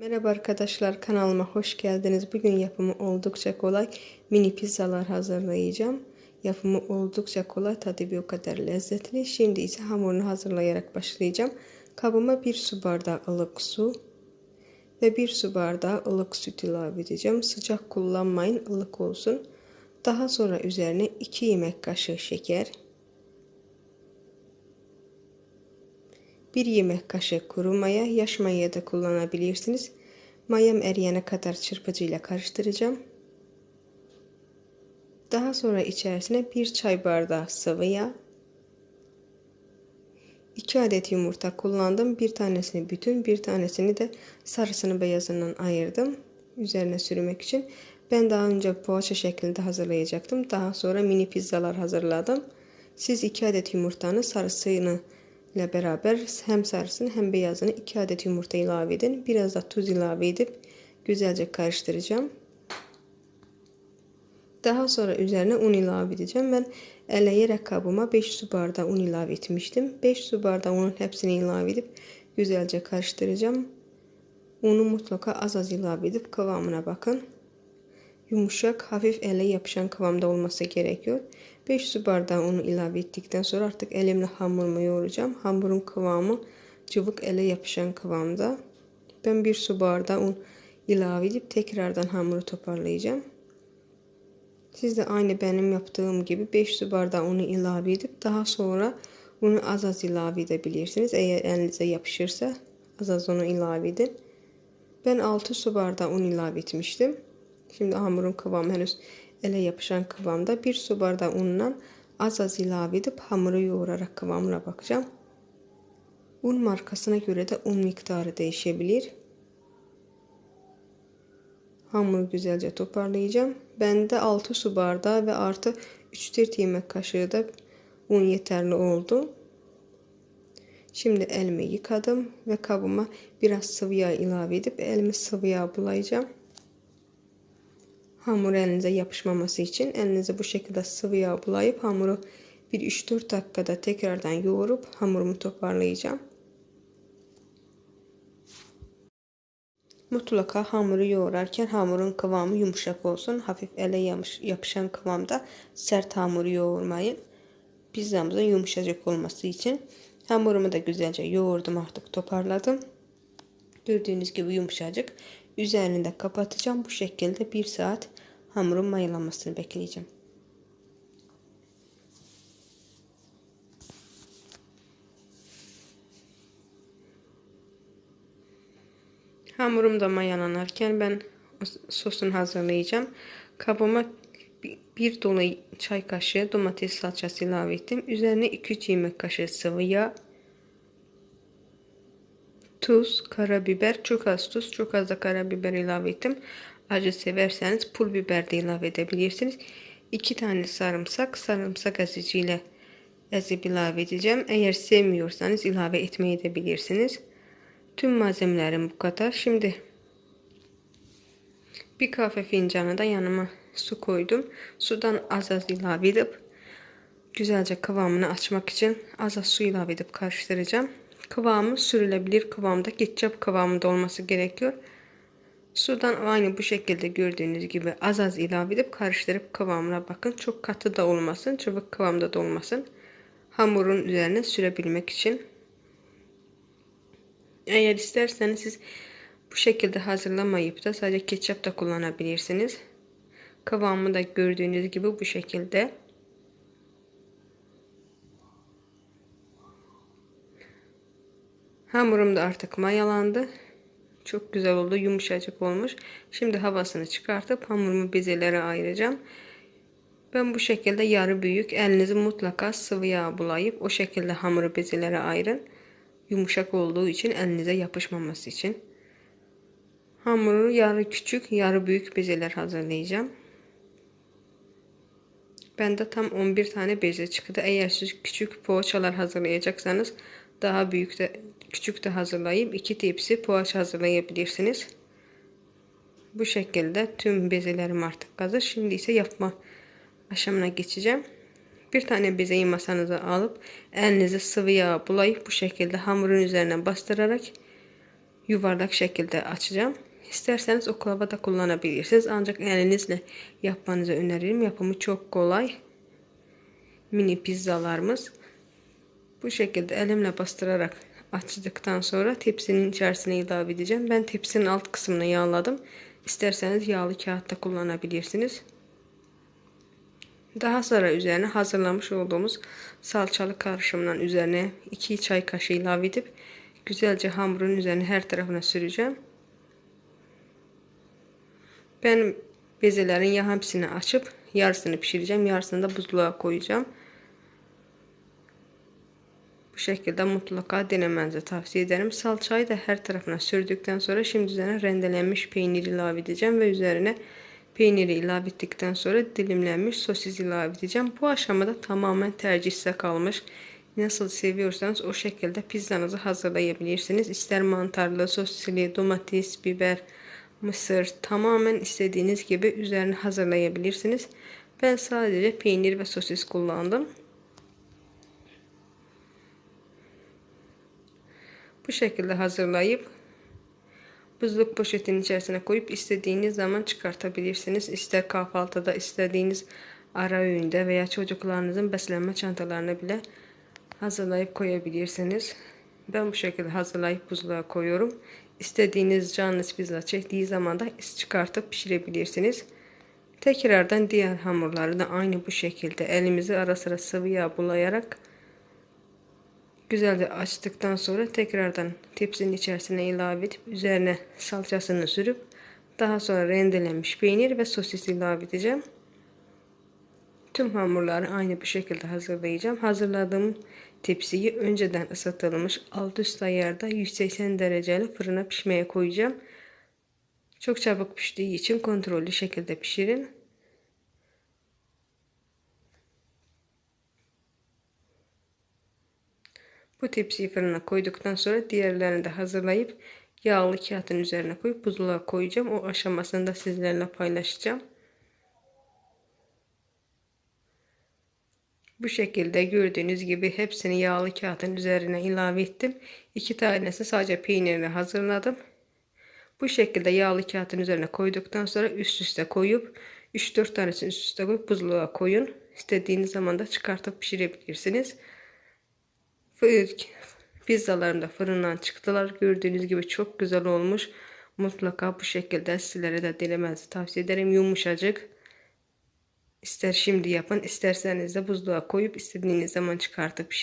Merhaba arkadaşlar kanalıma hoş geldiniz. Bugün yapımı oldukça kolay mini pizzalar hazırlayacağım. Yapımı oldukça kolay tadı bir o kadar lezzetli. Şimdi ise hamurunu hazırlayarak başlayacağım. Kabıma bir su bardağı ılık su ve bir su bardağı ılık süt ilave edeceğim. Sıcak kullanmayın ılık olsun. Daha sonra üzerine 2 yemek kaşığı şeker 1 yemek kaşığı kuru maya, yaş maya da kullanabilirsiniz. Mayam eriyene kadar çırpıcıyla karıştıracağım. Daha sonra içerisine 1 çay bardağı sıvı yağ, 2 adet yumurta kullandım. Bir tanesini bütün, bir tanesini de sarısını beyazından ayırdım. Üzerine sürmek için. Ben daha önce poğaça şeklinde hazırlayacaktım. Daha sonra mini pizzalar hazırladım. Siz 2 adet yumurtanın sarısını ile beraber hem sarısını hem beyazını 2 adet yumurta ilave edin. Biraz da tuz ilave edip güzelce karıştıracağım. Daha sonra üzerine un ilave edeceğim. Ben eleyerek kabıma 5 su bardağı un ilave etmiştim. 5 su bardağı unun hepsini ilave edip güzelce karıştıracağım. Unu mutlaka az az ilave edip kıvamına bakın. Yumuşak, hafif ele yapışan kıvamda olması gerekiyor. 5 su bardağı unu ilave ettikten sonra artık elimle hamurumu yoğuracağım. Hamurun kıvamı cıvık ele yapışan kıvamda. Ben 1 su bardağı un ilave edip tekrardan hamuru toparlayacağım. Siz de aynı benim yaptığım gibi 5 su bardağı unu ilave edip daha sonra unu az az ilave edebilirsiniz. Eğer elinize yapışırsa az az onu ilave edin. Ben 6 su bardağı un ilave etmiştim. Şimdi hamurun kıvamı henüz ele yapışan kıvamda. Bir su bardağı unla az az ilave edip hamuru yoğurarak kıvamına bakacağım. Un markasına göre de un miktarı değişebilir. Hamuru güzelce toparlayacağım. Bende 6 su bardağı ve artı 3-4 yemek kaşığı da un yeterli oldu. Şimdi elimi yıkadım ve kabıma biraz sıvı yağ ilave edip elimi sıvı yağ bulayacağım. Hamur elinize yapışmaması için elinize bu şekilde sıvı yağ bulayıp hamuru bir 3-4 dakikada tekrardan yoğurup hamurumu toparlayacağım. Mutlaka hamuru yoğurarken hamurun kıvamı yumuşak olsun. Hafif ele yapışan kıvamda sert hamuru yoğurmayın. Pizzamızın yumuşacık olması için hamurumu da güzelce yoğurdum artık toparladım. Gördüğünüz gibi yumuşacık. Üzerini de kapatacağım. Bu şekilde bir saat hamurun mayalanmasını bekleyeceğim. Hamurum da mayalanırken ben sosunu hazırlayacağım. Kabıma bir dolu çay kaşığı domates salçası ilave ettim. Üzerine 2-3 yemek kaşığı sıvı yağ, tuz, karabiber, çok az tuz, çok az da karabiber ilave ettim. Acı severseniz pul biber de ilave edebilirsiniz. 2 tane sarımsak, sarımsak eziciyle ezip ilave edeceğim. Eğer sevmiyorsanız ilave etmeyi edebilirsiniz. Tüm malzemelerim bu kadar. Şimdi bir kahve fincanı da yanıma su koydum. Sudan az az ilave edip güzelce kıvamını açmak için az az su ilave edip karıştıracağım. Kıvamı sürülebilir kıvamda ketçap kıvamında olması gerekiyor. Sudan aynı bu şekilde gördüğünüz gibi az az ilave edip karıştırıp kıvamına bakın. Çok katı da olmasın, çabuk kıvamda da olmasın. Hamurun üzerine sürebilmek için. Eğer isterseniz siz bu şekilde hazırlamayıp da sadece ketçap da kullanabilirsiniz. Kıvamı da gördüğünüz gibi bu şekilde. Hamurum da artık mayalandı. Çok güzel oldu. Yumuşacık olmuş. Şimdi havasını çıkartıp hamurumu bezelere ayıracağım. Ben bu şekilde yarı büyük. Elinizi mutlaka sıvı yağ bulayıp o şekilde hamuru bezelere ayırın. Yumuşak olduğu için elinize yapışmaması için. Hamuru yarı küçük, yarı büyük bezeler hazırlayacağım. Bende tam 11 tane beze çıktı. Eğer siz küçük poğaçalar hazırlayacaksanız daha büyük de küçük de hazırlayıp iki tepsi poğaça hazırlayabilirsiniz. Bu şekilde tüm bezelerim artık hazır. Şimdi ise yapma aşamına geçeceğim. Bir tane bezeyi masanıza alıp elinize sıvı yağ bulayıp bu şekilde hamurun üzerine bastırarak yuvarlak şekilde açacağım. İsterseniz oklava da kullanabilirsiniz. Ancak elinizle yapmanızı öneririm. Yapımı çok kolay. Mini pizzalarımız. Bu şekilde elimle bastırarak açtıktan sonra tepsinin içerisine ilave edeceğim. Ben tepsinin alt kısmını yağladım. İsterseniz yağlı kağıtta kullanabilirsiniz. Daha sonra üzerine hazırlamış olduğumuz salçalı karışımdan üzerine 2 çay kaşığı ilave edip güzelce hamurun üzerine her tarafına süreceğim. Ben bezelerin ya hepsini açıp yarısını pişireceğim. Yarısını da buzluğa koyacağım. Şekilde mutlaka denemenizi tavsiye ederim. Salçayı da her tarafına sürdükten sonra şimdi üzerine rendelenmiş peynir ilave edeceğim ve üzerine peyniri ilave ettikten sonra dilimlenmiş sosis ilave edeceğim. Bu aşamada tamamen tercih size kalmış. Nasıl seviyorsanız o şekilde pizzanızı hazırlayabilirsiniz. İster mantarlı, sosisli, domates, biber, mısır tamamen istediğiniz gibi üzerine hazırlayabilirsiniz. Ben sadece peynir ve sosis kullandım. Bu şekilde hazırlayıp buzluk poşetinin içerisine koyup istediğiniz zaman çıkartabilirsiniz. İster kahvaltıda, istediğiniz ara öğünde veya çocuklarınızın beslenme çantalarına bile hazırlayıp koyabilirsiniz. Ben bu şekilde hazırlayıp buzluğa koyuyorum. İstediğiniz canınız pizza çektiği zaman da çıkartıp pişirebilirsiniz. Tekrardan diğer hamurları da aynı bu şekilde elimizi ara sıra sıvı yağ bulayarak güzelce açtıktan sonra tekrardan tepsinin içerisine ilave edip üzerine salçasını sürüp daha sonra rendelenmiş peynir ve sosis ilave edeceğim. Tüm hamurları aynı bu şekilde hazırlayacağım. Hazırladığım tepsiyi önceden ısıtılmış alt üst ayarda 180 dereceli fırına pişmeye koyacağım. Çok çabuk piştiği için kontrollü şekilde pişirin. Bu tepsiyi fırına koyduktan sonra diğerlerini de hazırlayıp yağlı kağıtın üzerine koyup buzluğa koyacağım. O aşamasını da sizlerle paylaşacağım. Bu şekilde gördüğünüz gibi hepsini yağlı kağıtın üzerine ilave ettim. İki tanesi sadece peynirle hazırladım. Bu şekilde yağlı kağıtın üzerine koyduktan sonra üst üste koyup 3-4 tanesini üst üste koyup buzluğa koyun. İstediğiniz zaman da çıkartıp pişirebilirsiniz. Pizzalarım da fırından çıktılar. Gördüğünüz gibi çok güzel olmuş. Mutlaka bu şekilde sizlere de denemenizi tavsiye ederim. Yumuşacık. İster şimdi yapın, isterseniz de buzluğa koyup istediğiniz zaman çıkartıp.